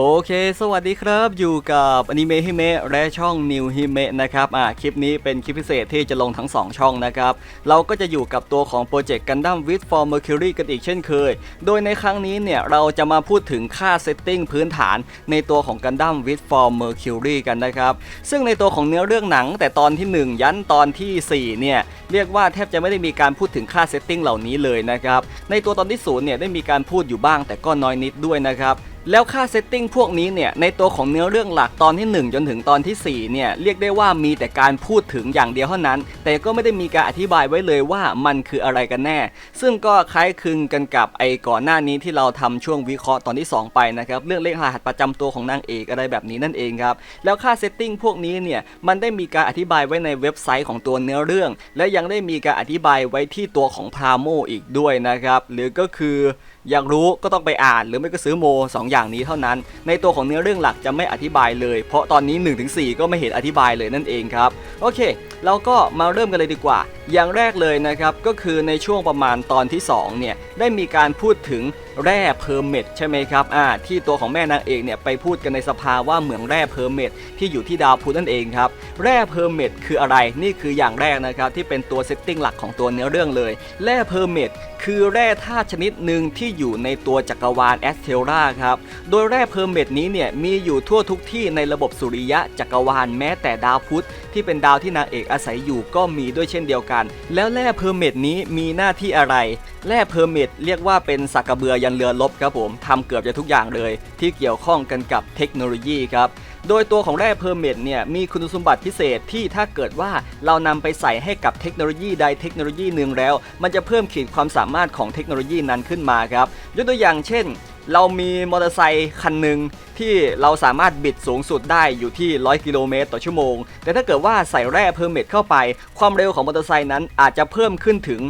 โอเค สวัสดีครับ อยู่กับอนิเมะฮิเมะและช่องนิวฮิเมะนะครับอ่าคลิปนี้เป็นคลิปพิเศษที่จะลงทั้ง 2 ช่องนะครับ เราก็จะอยู่กับตัวของโปรเจกต์กันดั้มวิดฟอร์ Mercury กันอีกเช่นเคย โดยในครั้งนี้เนี่ยเราจะมาพูดถึงค่าเซตติ้งพื้นฐานในตัวของกันดั้มวิดฟอร์ Mercury กันนะครับ ซึ่งในตัวของเนื้อเรื่องหนัง แต่ตอนที่ 1 ยันตอนทีสี่ 4 เนี่ยเรียกว่าแทบจะไม่ได้มีการพูดถึงค่าเซตติ้งเหล่านี้เลยนะครับในตัวตอนที่0เนี่ยได้มีการพูดอยู่บ้างแต่ก็น้อยนิดด้วยนะครับ แล้วค่าเซตติ้งพวกนี้เนี่ยในตัวของเนื้อเรื่องหลักตอนที่ 1 จนถึงตอนทีสี่ 4 เนี่ยเรียกได้ว่ามีแต่การพูดถึงอย่างเดียวเท่านั้น แต่ก็ไม่ได้มีการอธิบายไว้เลยว่ามันคืออะไรกันแน่ ซึ่งก็คล้ายคลึงกันกับไอ้ก่อนหน้านี้ที่เราทำช่วงวิเคราะห์ตอนที่ 2 ไปนะครับเรื่องเลขรหัสประจำตัวของนางเอกอะไรแบบนี้นั่นเองครับแล้วค่าเซตติ้งพวกนี้เนี่ยมันได้มีการอธิบายไว้ในเว็บไซต์ของตัวเนื้อเรื่อง และยังได้มีการอธิบายไว้ที่ตัวของพราโมอีกด้วยนะครับหรือก็คือ อยากรู้ก็ต้องไปอ่านหรือไม่ก็ซื้อโม 2 อย่างนี้เท่านั้น ในตัวของเนื้อเรื่องหลักจะไม่อธิบายเลย เพราะตอนนี้ 1-4 ก็ไม่เห็นอธิบายเลยนั่นเองครับโอเค เราก็มาเริ่มกันเลยดีกว่า อย่างแรกเลยนะครับก็คือในช่วงประมาณตอนที่2เนี่ยได้มีการพูดถึง แร่เพอร์เมทใช่ไหมครับอ่าที่ตัวของแม่นางเอกเนี่ยไปพูดกันในสภาว่าเหมืองแร่เพอร์เมทที่อยู่ที่ดาวพุธนั่นเองครับแร่เพอร์เมทคืออะไรนี่คืออย่างแรกนะครับที่เป็นตัวเซตติ้งหลักของตัวเนื้อเรื่องเลยแร่เพอร์เมทคือแร่ธาตุชนิดหนึ่งที่อยู่ในตัวจักรวาลแอสเทลราครับโดยแร่เพอร์เมทนี้เนี่ยมีอยู่ทั่วทุกที่ในระบบสุริยะจักรวาลแม้แต่ดาวพุธที่เป็นดาวที่นางเอกอาศัยอยู่ก็มีด้วยเช่นเดียวกัน แล้วแร่เพอร์เมทนี้มีหน้าที่อะไรแร่เพอร์เมทเรียกว่าเป็นสักกระเบือยนเรือลบครับผมทำเกือบจะทุกอย่างเลย ที่เกี่ยวข้องกันกับเทคโนโลยีครับโดยตัวของแร่เพอร์เมทเนี่ยมีคุณสมบัติพิเศษที่ถ้าเกิดว่าเรานำไปใส่ให้กับเทคโนโลยีใดเทคโนโลยีหนึ่งแล้ว มันจะเพิ่มขีดความสามารถของเทคโนโลยีนั้นขึ้นมาครับยกตัวอย่างเช่น เรามีมอเตอร์ไซค์คันหนึ่งที่เราสามารถบิดสูงสุดได้อยู่ที่ 100 กิโลเมตรต่อชั่วโมง แต่ถ้าเกิดว่าใส่แร่เพอร์เมทเข้าไป ความเร็วของมอเตอร์ไซค์นั้นอาจจะเพิ่มขึ้นถึง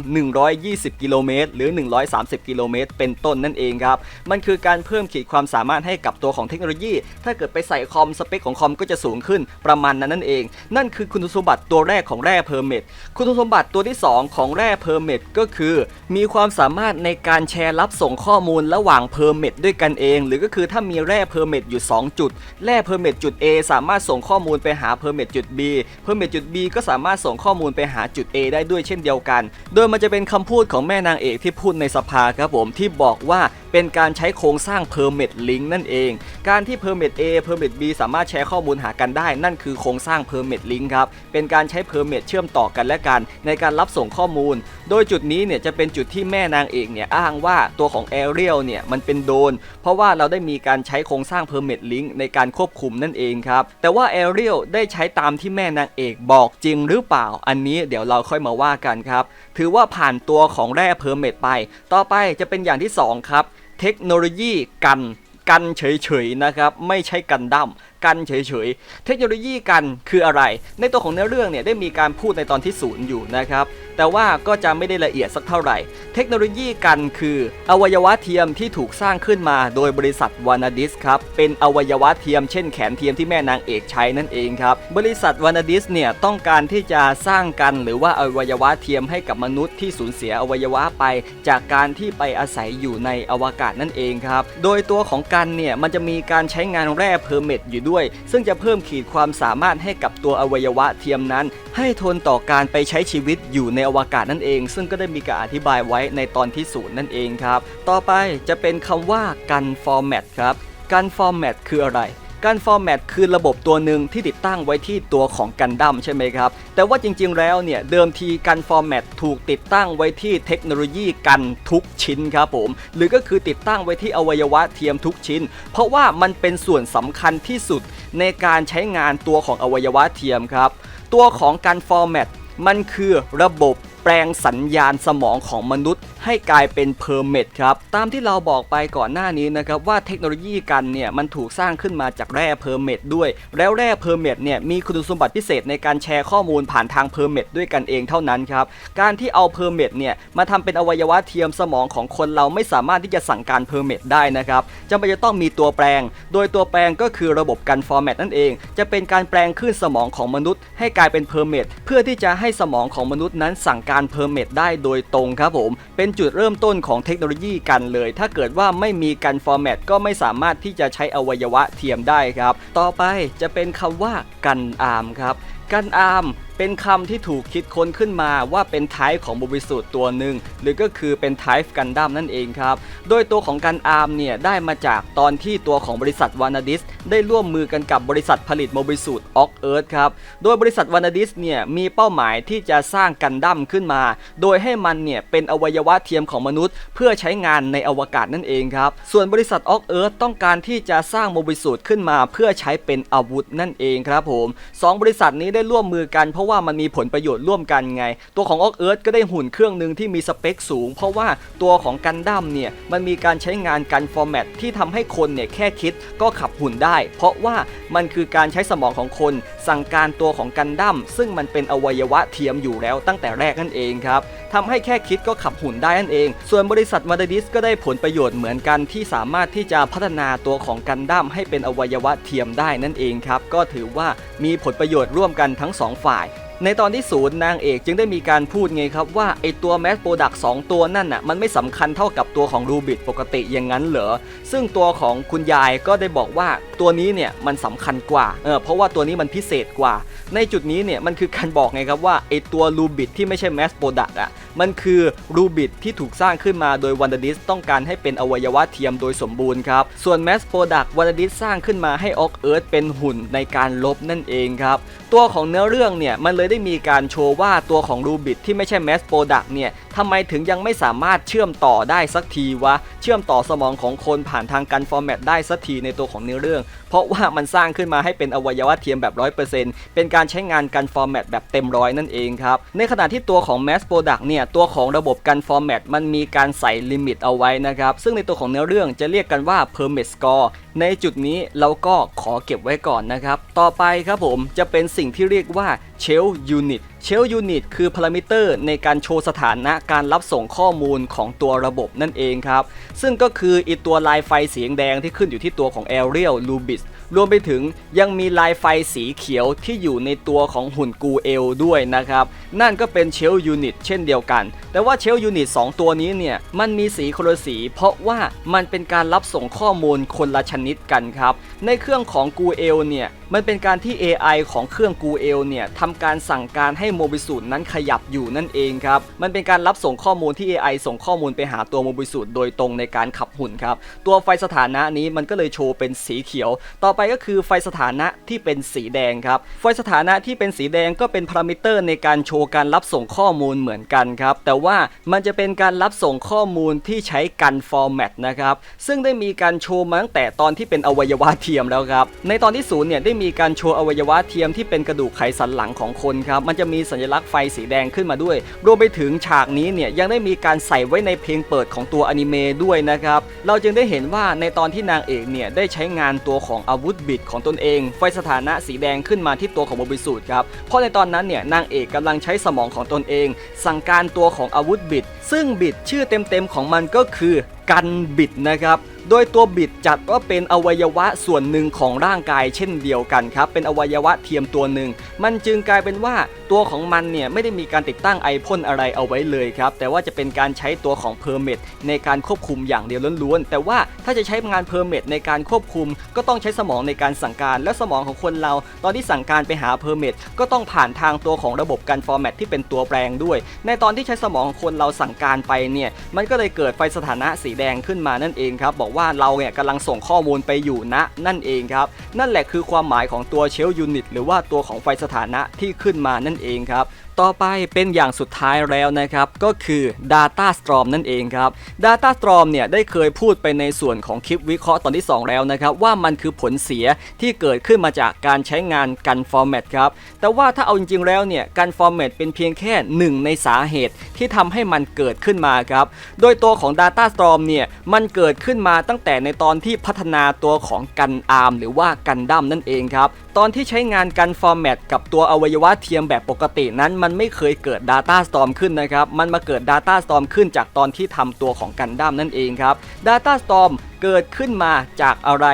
120 กิโลเมตรหรือ 130 กิโลเมตรเป็นต้นนั่นเองครับ มันคือการเพิ่มขีดความสามารถให้กับตัวของเทคโนโลยี ถ้าเกิดไปใส่คอมสเปคของคอมก็จะสูงขึ้นประมาณนั้นนั่นเอง นั่นคือคุณสมบัติตัวแรกของแร่เพอร์เมทคุณสมบัติตัวที่ 2 ของแร่เพอร์เมทก็คือ มีความสามารถในการแชร์รับส่งข้อมูลระหว่างเพอร์เมทด้วยกันเอง หรือก็คือถ้ามีแร่เพอร์เมตอยู่ 2 จุด แร่เพอร์เมตจุด A สามารถส่งข้อมูลไปหาเพอร์เมตจุด B เพอร์เมตจุด B ก็สามารถส่งข้อมูลไปหาจุด A ได้ด้วยเช่นเดียวกัน โดยมันจะเป็นคำพูดของแม่นางเอกที่พูดในสภาครับผมที่บอกว่า เป็นการใช้โครงสร้าง Permit Link นั่นเอง การที่ Permit A Permit B สามารถแชร์ข้อมูลหากันได้ นั่นคือโครงสร้าง Permit Link ครับ เป็นการใช้ Permit เชื่อมต่อกันและกัน ในการรับส่งข้อมูล โดยจุดนี้เนี่ยจะเป็นจุดที่แม่นางเอกเนี่ยอ้างว่าตัวของ Ariel เนี่ยมันเป็นโดน เพราะว่าเราได้มีการใช้โครงสร้าง Permit Link ในการควบคุมนั่นเองครับ แต่ว่า Ariel ได้ใช้ตามที่แม่นางเอกบอกจริงหรือเปล่า อันนี้เดี๋ยวเราค่อยมาว่ากันครับ ถือว่าผ่านตัวของแร่ Permit ไป ต่อไปจะเป็นอย่างที่สองครับ เทคโนโลยีกันกันเฉยๆนะครับ ไม่ใช่กันดั้ม กันเฉยๆ เทคโนโลยีกันคืออะไร ในตัวของเนื้อเรื่องเนี่ยได้มีการพูดในตอนที่ศูนย์อยู่นะครับ แต่ว่าก็จะไม่ได้ละเอียดสักเท่าไหร่ เทคโนโลยีกันคือ อวัยวะเทียมที่ถูกสร้างขึ้นมาโดยบริษัทวานาดิสครับ เป็นอวัยวะเทียมเช่นแขนเทียมที่แม่นางเอกใช้นั่นเองครับ บริษัทวานาดิสเนี่ยต้องการที่จะสร้างกันหรือว่าอวัยวะเทียมให้กับมนุษย์ที่สูญเสียอวัยวะไป จากการที่ไปอาศัยอยู่ในอวกาศนั่นเองครับ โดยตัวของกันเนี่ยมันจะมีการใช้งานแร่เพอร์เมทอยู่ด้วยซึ่งจะเพิ่มขีดความสามารถให้กับตัวอวัยวะเทียมนั้น ให้ทนต่อการไปใช้ชีวิตอยู่ในอวกาศนั่นเอง ซึ่งก็ได้มีการอธิบายไว้ในตอนที่ศูนย์นั่นเองครับ ต่อไปจะเป็นคำว่ากันฟอร์แมตครับ กันฟอร์แมตคืออะไร การฟอร์แมตคือระบบตัวหนึ่งที่ติดตั้งไว้ที่ตัวของกันดั้มใช่ไหมครับ แต่ว่าจริงๆแล้วเนี่ยเดิมทีการฟอร์แมตถูกติดตั้งไว้ที่เทคโนโลยีกันทุกชิ้นครับผม หรือก็คือติดตั้งไว้ที่อวัยวะเทียมทุกชิ้น เพราะว่ามันเป็นส่วนสำคัญที่สุดในการใช้งานตัวของอวัยวะเทียมครับ ตัวของการฟอร์แมตมันคือระบบ แปลงสัญญาณสมองของมนุษย์ ให้กลายเป็นเพอร์เมทครับ ตามที่เราบอกไปก่อนหน้านี้นะครับว่าเทคโนโลยีกันเนี่ยมันถูกสร้างขึ้นมาจากแร่เพอร์เมทด้วย แล้วแร่เพอร์เมทเนี่ยมีคุณสมบัติพิเศษในการแชร์ข้อมูลผ่านทางเพอร์เมทด้วยกันเองเท่านั้นครับ การที่เอาเพอร์เมทเนี่ยมาทำเป็นอวัยวะเทียมสมองของคนเราไม่สามารถที่จะสั่งการเพอร์เมทได้นะครับจำเป็นจะต้องมีตัวแปลง โดยตัวแปลงก็คือระบบการฟอร์แมตนั่นเอง จะเป็นการแปลงคลื่นสมองของมนุษย์ ให้กลายเป็นเพอร์เมทเพื่อที่จะให้สมองของมนุษย์นั้นสั่งการเพอร์เมตได้โดยตรงครับผม เป็นจุดเริ่มต้นของเทคโนโลยีกันเลย ถ้าเกิดว่าไม่มีการฟอร์แมตก็ไม่สามารถที่จะใช้อวัยวะเทียมได้ครับ ต่อไปจะเป็นคำว่ากันอาร์มครับกันอาร์ม เป็นคำที่ถูกคิดค้นขึ้นมาว่าเป็นไทป์ของบริสุทธิ์ตัวหนึ่งหรือก็คือเป็นไทป์กันดั้มนั่นเองครับ โดยตัวของกันอาร์มเนี่ยได้มาจากตอนที่ตัวของบริษัทวานาดิสได้ร่วมมือกันกับบริษัทผลิตโมบิสูตรออกเอิร์ธครับ โดยบริษัทวานาดิสเนี่ยมีเป้าหมายที่จะสร้างกันดั้มขึ้นมา โดยให้มันเนี่ยเป็นอวัยวะเทียมของมนุษย์ เพื่อใช้งานในอวกาศนั่นเองครับส่วนบริษัทออกเอิร์ธต้องการที่จะสร้างโมบิสูตรขึ้นมา เพื่อใช้เป็นอาวุธนั่นเองครับผมสองบริษัทนี้ได้ร่วมมือกันเพราะว่ามันมีผลประโยชน์ร่วมกันไง ตัวของออกเอิร์ธก็ได้หุ่นเครื่องหนึ่งที่มีสเปคสูง เพราะว่าตัวของกันดั้มเนี่ยมันมีการใช้งานกันฟอร์แมตที่ทำให้คนเนี่ยแค่คิดก็ขับหุ่นได้ เพราะว่ามันคือการใช้สมองของคน สั่งการตัวของกันดั้มซึ่งมันเป็นอวัยวะเทียมอยู่แล้วตั้งแต่แรกนั่นเองครับทำให้แค่คิดก็ขับหุ่นได้นั่นเอง ส่วนบริษัทมาดดิสก็ได้ผลประโยชน์เหมือนกันที่สามารถที่จะพัฒนาตัวของกันดั้มให้เป็นอวัยวะเทียมได้นั่นเองครับ ก็ถือว่ามีผลประโยชน์ร่วมกันทั้งสองฝ่าย ในตอนที่ศูนย์นางเอกจึงได้มีการพูดไงครับว่าไอตัวแมสโปรดักสองตัวนั่นน่ะมันไม่สำคัญเท่ากับตัวของรูบิทปกติอย่างนั้นเหรอ ซึ่งตัวของคุณยายก็ได้บอกว่าตัวนี้เนี่ยมันสำคัญกว่าเออเพราะว่าตัวนี้มันพิเศษกว่า ในจุดนี้เนี่ยมันคือการบอกไงครับว่าไอตัวรูบิทที่ไม่ใช่แมสโปรดักอะมันคือรูบิ t ที่ถูกสร้างขึ้นมาโดยวันดดิสต้องการให้เป็นอวัยวะเทียมโดยสมบูรณ์ครับ ส่วนแมสโปรดักวันดดิสสร้างขึ้นมาให้ออกเอิร์ธเป็นหุ่นในการลบนั่นเองครับ ตัวของเนื้อเรื่องเนี่ยมันเลยได้มีการโชว์ว่าตัวของรูบิ t ที่ไม่ใช่แมสโปรดักเนี่ยทำไมถึงยังไม่สามารถเชื่อมต่อได้สักทีวะ เชื่อมต่อสมองของคนผ่านทางการฟอร์แมตได้สักทีในตัวของเนื้อเรื่องเพราะว่ามันสร้างขึ้นมาให้เป็นอวัยวะเทียมแบบ 100%เป็นการใช้งานการฟอร์แมตแบบเต็มร้อยนั่นเองครับ ในขณะที่ตัวของ Mass Product เนี่ย ตัวของระบบการฟอร์แมตมันมีการใส่ลิมิตเอาไว้นะครับ ซึ่งในตัวของเนื้อเรื่องจะเรียกกันว่า Permit Score ในจุดนี้เราก็ขอเก็บไว้ก่อนนะครับ ต่อไปครับผมจะเป็นสิ่งที่เรียกว่า เชลยูนิตเชลยูนิตคือพารามิเตอร์ในการโชว์สถานะการรับส่งข้อมูลของตัวระบบนั่นเองครับ ซึ่งก็คืออีตัวลายไฟสีแดงที่ขึ้นอยู่ที่ตัวของ Arial Lubis รวมไปถึงยังมีลายไฟสีเขียวที่อยู่ในตัวของหุ่นกูเอลด้วยนะครับ นั่นก็เป็นเชลยูนิตเช่นเดียวกัน แต่ว่าเชลยูนิต2ตัวนี้เนี่ย มันมีสีคนละสี เพราะว่ามันเป็นการรับส่งข้อมูลคนละชนิดกันครับ ในเครื่องของกูเอลเนี่ย มันเป็นการที่ AI ของเครื่องกูเอลเนี่ยทำการสั่งการให้โมบิสูตนั้นขยับอยู่นั่นเองครับ มันเป็นการรับส่งข้อมูลที่ AI ส่งข้อมูลไปหาตัวโมบิสูตโดยตรงในการขับหุ่นครับ ตัวไฟสถานะนี้มันก็เลยโชว์เป็นสีเขียว ต่อไปไปก็คือไฟสถานะที่เป็นสีแดงครับ ไฟสถานะที่เป็นสีแดงก็เป็นพารามิเตอร์ในการโชว์การรับส่งข้อมูลเหมือนกันครับ แต่ว่ามันจะเป็นการรับส่งข้อมูลที่ใช้กันฟอร์แมตนะครับ ซึ่งได้มีการโชว์มาตั้งแต่ตอนที่เป็นอวัยวะเทียมแล้วครับ ในตอนที่ศูนย์เนี่ยได้มีการโชว์อวัยวะเทียมที่เป็นกระดูกไขสันหลังของคนครับ มันจะมีสัญลักษณ์ไฟสีแดงขึ้นมาด้วย รวมไปถึงฉากนี้เนี่ยยังได้มีการใส่ไว้ในเพลงเปิดของตัวอนิเมะด้วยนะครับ เราจึงได้เห็นว่าในตอนที่นางเอกเนี่ยได้ใช้งานตัวของอาวุธบิดของตนเอง ไฟสถานะสีแดงขึ้นมาที่ตัวของโมบิสูตครับ เพราะในตอนนั้นเนี่ยนางเอกกำลังใช้สมองของตนเอง สั่งการตัวของอาวุธบิด ซึ่งบิดชื่อเต็มๆของมันก็คือ กันบิดนะครับ โดยตัวบิดจัดว่าเป็นอวัยวะส่วนหนึ่งของร่างกายเช่นเดียวกันครับ เป็นอวัยวะเทียมตัวหนึ่ง มันจึงกลายเป็นว่าตัวของมันเนี่ยไม่ได้มีการติดตั้งไอพ่นอะไรเอาไว้เลยครับ แต่ว่าจะเป็นการใช้ตัวของเพอร์เมตในการควบคุมอย่างเดียวล้วนๆ แต่ว่าถ้าจะใช้งานเพอร์เมตในการควบคุม ก็ต้องใช้สมองในการสั่งการ และสมองของคนเรา ตอนที่สั่งการไปหาเพอร์เมตก็ต้องผ่านทางตัวของระบบการฟอร์แมตที่เป็นตัวแปลงด้วย ในตอนที่ใช้สมองของคนเราสั่งการไปเนี่ย มันก็เลยเกิดไฟสถานะสีแดงขึ้นมานั่นเองครับบอกว่าเราเนี่ยกำลังส่งข้อมูลไปอยู่ณนั่นเองครับนั่นแหละคือความหมายของตัวเชลยูนิตหรือว่าตัวของไฟสถานะที่ขึ้นมานั่นเองครับ ต่อไปเป็นอย่างสุดท้ายแล้วนะครับ ก็คือ Data Storm นั่นเองครับ Data Storm เนี่ยได้เคยพูดไปในส่วนของคลิปวิเคราะห์ตอนที่ 2 แล้วนะครับ ว่ามันคือผลเสียที่เกิดขึ้นมาจากการใช้งานกันฟอร์แมตครับ แต่ว่าถ้าเอาจริงๆแล้วเนี่ยกันฟอร์แมตเป็นเพียงแค่หนึ่งในสาเหตุที่ทำให้มันเกิดขึ้นมาครับ โดยตัวของ Data Storm เนี่ยมันเกิดขึ้นมาตั้งแต่ในตอนที่พัฒนาตัวของกันอาร์มหรือว่ากันดั้มนั่นเองครับ ตอนที่ใช้งานกันฟอร์แมตกับตัวอวัยวะเทียมแบบปกตินั้นมันไม่เคยเกิด Data Storm ขึ้นนะครับ มันมาเกิด Data Storm ขึ้นจากตอนที่ทำตัวของกันดั้มนั่นเองครับ Data Storm เกิดขึ้นมาจากอะไร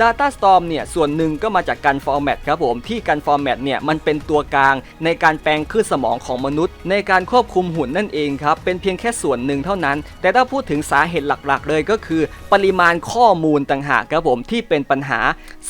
Data Storm เนี่ยส่วนหนึ่งก็มาจากการ format ครับผมที่การ format เนี่ยมันเป็นตัวกลางในการแปลงคลื่นสมองของมนุษย์ ในการควบคุมหุ่นนั่นเองครับเป็นเพียงแค่ส่วนหนึ่งเท่านั้น แต่ถ้าพูดถึงสาเหตุหลักๆ เลยก็คือ ปริมาณข้อมูลต่างหากครับผมที่เป็นปัญหา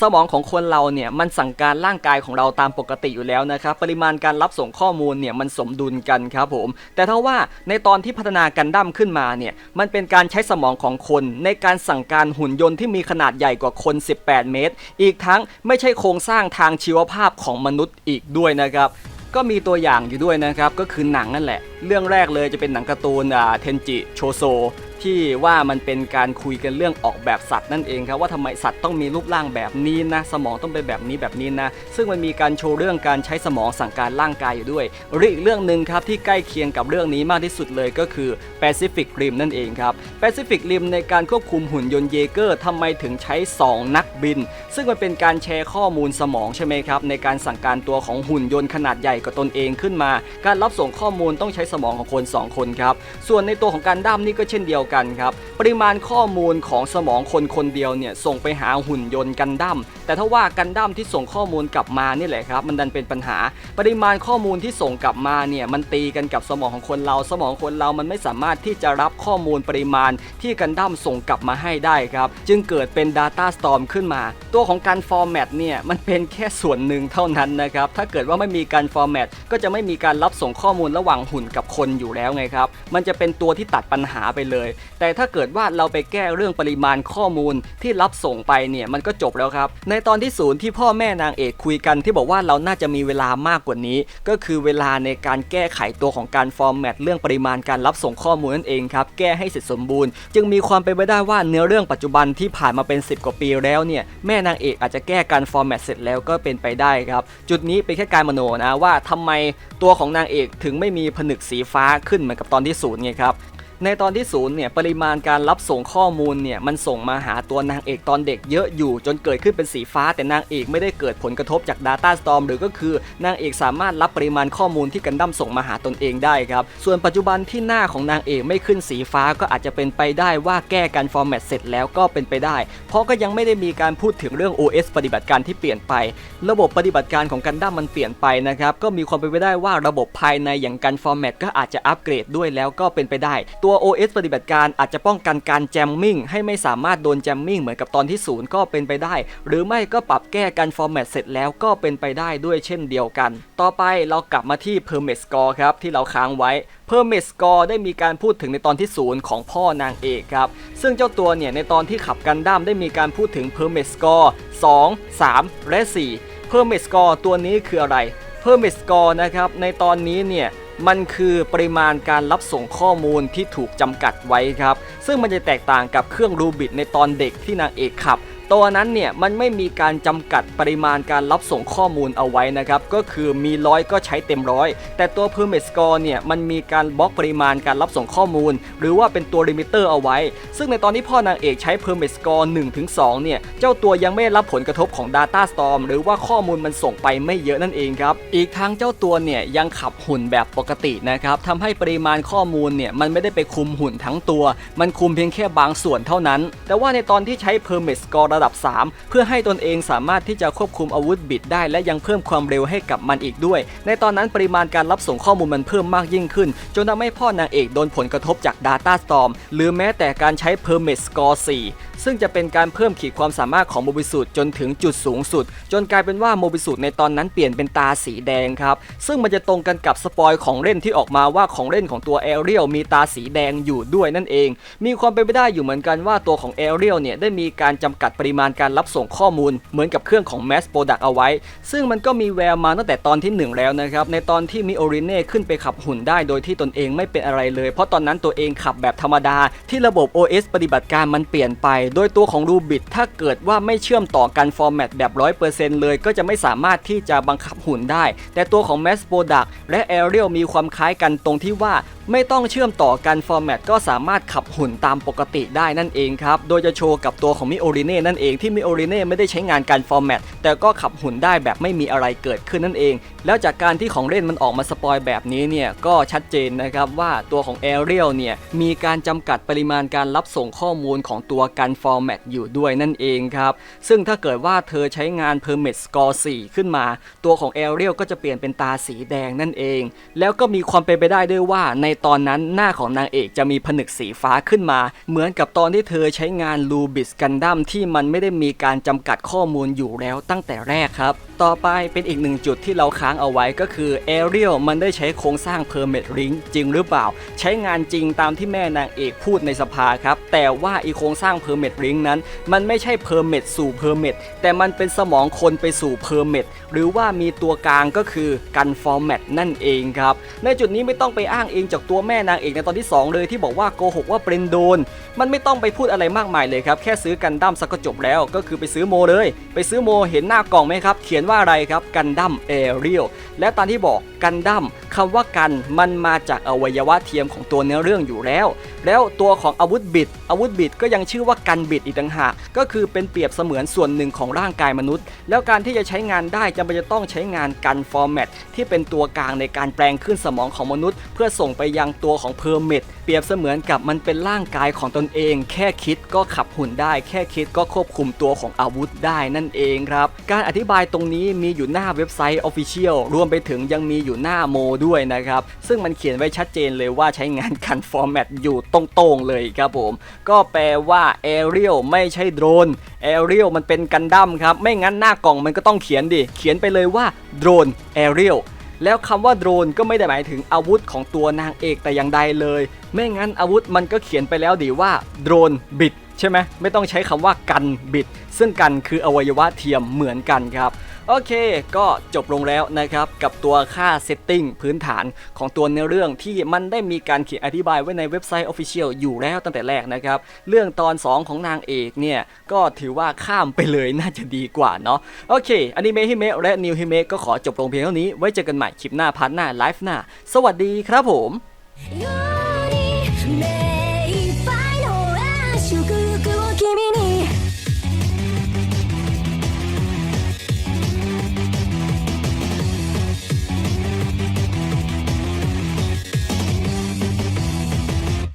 สมองของคนเราเนี่ยมันสั่งการร่างกายของเราตามปกติอยู่แล้วนะครับปริมาณการรับส่งข้อมูลเนี่ยมันสมดุลกันครับผม แต่ถ้าว่าในตอนที่พัฒนากันดั้มขึ้นมาเนี่ยมันเป็นการใช้สมองของคนในการสั่งการหุ่นยนต์ที่มีขนาดใหญ่กว่าคน 18 เมตร อีกทั้งไม่ใช่โครงสร้างทางชีวภาพของมนุษย์อีกด้วยนะครับก็มีตัวอย่างอยู่ด้วยนะครับ ก็คือหนังนั่นแหละ เรื่องแรกเลยจะเป็นหนังการ์ตูนอ่าเทนจิโชโซ ที่ว่ามันเป็นการคุยกันเรื่องออกแบบสัตว์นั่นเองครับว่าทำไมสัตว์ต้องมีรูปร่างแบบนี้นะสมองต้องเป็นแบบนี้แบบนี้นะซึ่งมันมีการโชว์เรื่องการใช้สมองสั่งการร่างกายอยู่ด้วยหรืออีกเรื่องหนึ่งครับที่ใกล้เคียงกับเรื่องนี้มากที่สุดเลยก็คือ Pacific Rim นั่นเองครับ Pacific Rim ในการควบคุมหุ่นยนต์เยเกอร์ทำไมถึงใช้ 2 นักบิน ซึ่งมันเป็นการแชร์ข้อมูลสมองใช่ไหมครับในการสั่งการตัวของหุ่นยนต์ขนาดใหญ่กว่าตนเองขึ้นมา การรับส่งข้อมูลต้องใช้สมองของคน 2 คนครับส่วนในตัวของการด้ามนี่ก็เช่นเดียวกันครับ ปริมาณข้อมูลของสมองคนคนเดียวเนี่ยส่งไปหาหุ่นยนต์กันดั้ม แต่ถ้าว่ากันดั้มที่ส่งข้อมูลกลับมานี่แหละครับมันดันเป็นปัญหา ปริมาณข้อมูลที่ส่งกลับมาเนี่ยมันตีกันกับสมองของคนเรา สมองคนเรามันไม่สามารถที่จะรับข้อมูลปริมาณที่กันดั้มส่งกลับมาให้ได้ครับ จึงเกิดเป็น Data Storm ขึ้นมา ตัวของการ format เนี่ยมันเป็นแค่ส่วนหนึ่งเท่านั้นนะครับถ้าเกิดว่าไม่มีการ format ก็จะไม่มีการรับส่งข้อมูลระหว่างหุ่นกับคนอยู่แล้วไงครับมันจะเป็นตัวที่ตัดปัญหาไปเลย แต่ถ้าเกิดว่าเราไปแก้เรื่องปริมาณข้อมูลที่รับส่งไปเนี่ยมันก็จบแล้วครับในตอนที่ศูนย์ที่พ่อแม่นางเอกคุยกันที่บอกว่าเราน่าจะมีเวลามากกว่านี้ ก็คือเวลาในการแก้ไขตัวของการฟอร์แมตเรื่องปริมาณการรับส่งข้อมูลนั่นเองครับแก้ให้เสร็จสมบูรณ์ จึงมีความเป็นไปได้ว่าเนื้อเรื่องปัจจุบันที่ผ่านมาเป็น 10 กว่าปีแล้วเนี่ยแม่นางเอกอาจจะแก้การฟอร์แมตเสร็จแล้วก็เป็นไปได้ครับจุดนี้เป็นแค่การมโนนะว่าทำไมตัวของนางเอกถึงไม่มีผนึกสีฟ้าขึ้นเหมือนกับตอนที่ศูนย์ไงครับ ในตอนที่ศูนย์เนี่ยปริมาณการรับส่งข้อมูลเนี่ยมันส่งมาหาตัวนางเอกตอนเด็กเยอะอยู่จนเกิดขึ้นเป็นสีฟ้า แต่นางเอกไม่ได้เกิดผลกระทบจาก Data Storm หรือก็คือนางเอกสามารถรับปริมาณข้อมูลที่กันดั้มส่งมาหาตนเองได้ครับ ส่วนปัจจุบันที่หน้าของนางเอกไม่ขึ้นสีฟ้าก็อาจจะเป็นไปได้ว่าแก้การฟอร์แมตเสร็จแล้วก็เป็นไปได้ เพราะก็ยังไม่ได้มีการพูดถึงเรื่อง OS ปฏิบัติการที่เปลี่ยนไป ระบบปฏิบัติการของกันดั้มมันเปลี่ยนไปนะครับก็มีความเป็นไปได้ว่าระบบภายในอย่างการฟอร์แมตก็อาจจะอัปเกรดด้วยแล้วก็เป็นไปได้ตัวว OS ปฏิบัติการอาจจะป้องกันการแจมมิ่งให้ไม่สามารถโดนแจมมิ่งเหมือนกับตอนที่ศูนย์ก็เป็นไปได้ หรือไม่ก็ปรับแก้การฟอร์แมตเสร็จแล้วก็เป็นไปได้ด้วยเช่นเดียวกัน ต่อไปเรากลับมาที่ Permit Score ครับที่เราค้างไว้ Permit Score ได้มีการพูดถึงในตอนที่ศูนย์ของพ่อนางเอกครับ ซึ่งเจ้าตัวเนี่ยในตอนที่ขับกันดั้มได้มีการพูดถึง Permit Score 2 3 และ 4 Permit Score ตัวนี้คืออะไร Permit Score นะครับในตอนนี้เนี่ย มันคือปริมาณการรับส่งข้อมูลที่ถูกจำกัดไว้ครับ ซึ่งมันจะแตกต่างกับเครื่องรูบิดในตอนเด็กที่นางเอกขับ ตัวนั้นเนี่ยมันไม่มีการจำกัดปริมาณการรับส่งข้อมูลเอาไว้นะครับก็คือมีร้อยก็ใช้เต็มร้อยแต่ตัว Permit Score เนี่ยมันมีการบล็อกปริมาณการรับส่งข้อมูล หรือว่าเป็นตัวลิมิเตอร์เอาไว้ ซึ่งในตอนที่พ่อนางเอกใช้ Permit Score 1-2เนี่ยเจ้าตัวยังไม่ได้รับผลกระทบของ Data Storm หรือว่าข้อมูลมันส่งไปไม่เยอะนั่นเองครับอีกทั้งเจ้าตัวเนี่ยยังขับหุ่นแบบปกตินะครับทำให้ปริมาณข้อมูลเนี่ยมันไม่ได้ไปคุมหุ่นทั้งตัว มันคุมเพียงแค่บางส่วนเท่านั้น แต่ว่าในตอนที่ใช้ Permit Score ระดับ 3 เพื่อให้ตนเองสามารถที่จะควบคุมอาวุธบิดได้ และยังเพิ่มความเร็วให้กับมันอีกด้วย ในตอนนั้นปริมาณการรับส่งข้อมูลมันเพิ่มมากยิ่งขึ้น จนทำให้พ่อนางเอกโดนผลกระทบจาก Data Storm หรือแม้แต่การใช้ Permit Score 4 ซึ่งจะเป็นการเพิ่มขีดความสามารถของโมบิสุดจนถึงจุดสูงสุด จนกลายเป็นว่าโมบิสุในตอนนั้นเปลี่ยนเป็นตาสีแดงครับ ซึ่งมันจะตรงกันกับสปอยของเล่นที่ออกมาว่าของเล่นของตัวแอเรียลมีตาสีแดงอยู่ด้วยนั่นเอง มีความเป็นไปได้อยู่เหมือนกันว่าตัวของแอเรียลเนี่ยได้มีการจำกัดปริริมาณการรับส่งข้อมูลเหมือนกับเครื่องของ Mass Product เอาไว้ ซึ่งมันก็มีแววมาตั้งแต่ตอนที่หนึ่งแล้วนะครับ ในตอนที่มิโอริเน่ขึ้นไปขับหุ่นได้โดยที่ตนเองไม่เป็นอะไรเลย เพราะตอนนั้นตัวเองขับแบบธรรมดา ที่ระบบ OS ปฏิบัติการมันเปลี่ยนไป โดยตัวของรูบิดถ้าเกิดว่าไม่เชื่อมต่อกันฟอร์แมตแบบ 100%เลย ก็จะไม่สามารถที่จะบังคับหุ่นได้ แต่ตัวของ Mass Product และ Aerial มีความคล้ายกันตรงที่ว่าไม่ต้องเชื่อมต่อกันฟอร์แมตก็สามารถขับหุ่นตามปกติได้นั่นเองครับ โดยจะโชว์กับตัวของมิโอริเน่นั่นเองที่มิโอริเน่ไม่ได้ใช้งานการฟอร์แมตแต่ก็ขับหุ่นได้แบบไม่มีอะไรเกิดขึ้นนั่นเอง แล้วจากการที่ของเล่นมันออกมาสปอยแบบนี้เนี่ยก็ชัดเจนนะครับว่าตัวของแอเรียลเนี่ยมีการจำกัดปริมาณการรับส่งข้อมูลของตัวกันกันฟอร์แมตอยู่ด้วยนั่นเองครับซึ่งถ้าเกิดว่าเธอใช้งาน Permit Score 4 ขึ้นมา ตัวของ Ariel ก็จะเปลี่ยนเป็นตาสีแดงนั่นเอง แล้วก็มีความเป็นไปได้ด้วยว่าในตอนนั้นหน้าของนางเอกจะมีผนึกสีฟ้าขึ้นมา เหมือนกับตอนที่เธอใช้งาน Lubis Gundam ที่มันันไม่ได้มีการจำกัดข้อมูลอยู่แล้วตั้งแต่แรกครับ ต่อไปเป็นอีกหนึ่งจุดที่เราค้างเอาไว้ก็คือ Ariel มันได้ใช้โครงสร้าง Permit Ring จริงหรือเปล่า ใช้งานจริงตามที่แม่นางเอกพูดในสภาครับ แต่ว่าอีโครงสร้าง Permit Ring นั้น มันไม่ใช่ Permit สู่ Permit แต่มันเป็นสมองคนไปสู่ Permit หรือว่ามีตัวกลางก็คือกัน Format นั่นเองครับ ในจุดนี้ไม่ต้องไปอ้างเองจากตัวแม่นางเอกในตอนที่ 2 เลยที่บอกว่าโกหกว่าเป็นโดน มันไม่ต้องไปพูดอะไรมากมายเลยครับแค่ซื้อกันดั้มสักก็จบแล้ว ก็คือไปซื้อโมเลย ไปซื้อโมเห็นหน้ากล่องไหมครับเขียนว่าอะไรครับกันดั้มเอเรียลและตามที่บอกกันดั้มคำว่ากันมันมาจากอวัยวะเทียมของตัวเนื้อเรื่องอยู่แล้ว แล้วตัวของอาวุธบิด อาวุธบิดก็ยังชื่อว่ากันบิดอีกต่างหากก็คือเป็นเปรียบเสมือนส่วนหนึ่งของร่างกายมนุษย์ แล้วการที่จะใช้งานได้จำเป็นจะต้องใช้งานกันฟอร์แมตที่เป็นตัวกลางในการแปลงขึ้นสมองของมนุษย์ เพื่อส่งไปยังตัวของเพอร์เมตเป รียบเสมือนกับมันเป็นร่างกายของตนเอง แค่คิดก็ขับหุ่นได้ แค่คิดก็ควบคุมตัวของอาวุธได้นั่นเองครับ การอธิบายตรงนี้มีอยู่หน้าเว็บไซต์ Official รวมไปถึงยังมีอยู่หน้าโมด้วยนะครับ ซึ่งมันเขียนไว้ชัดเจนเลยว่าใช้งานกันฟอร์แมตอยู่ตรงๆเลยครับผม ก็แปลว่า Ariel ไม่ใช่โดรน Ariel มันเป็นกันดั้มครับ ไม่งั้นหน้ากล่องมันก็ต้องเขียนดิ เขียนไปเลยว่าโดรน Ariel แล้วคำว่าโดรนก็ไม่ได้หมายถึงอาวุธของตัวนางเอกแต่อย่างใดเลย ไม่งั้นอาวุธมันก็เขียนไปแล้วดีว่าโดรนบิดใช่ไหมไม่ต้องใช้คำว่ากันบิด ซึ่งกันคืออวัยวะเทียมเหมือนกันครับ โอเค ก็จบลงแล้วนะครับ กับตัวค่าเซตติ้งพื้นฐานของตัวเนื้อเรื่องที่มันได้มีการเขียนอธิบายไว้ในเว็บไซต์ Official อยู่แล้วตั้งแต่แรกนะครับ เรื่องตอน 2 ของนางเอกเนี่ย ก็ถือว่าข้ามไปเลยน่าจะดีกว่าเนาะโอเคอันนี้เมฮิเมะและนิวฮิเมะก็ขอจบลงเพียงเท่านี้ไว้เจอกันใหม่คลิปหน้าพาร์ทหน้าไลฟ์หน้า สวัสดีครับผม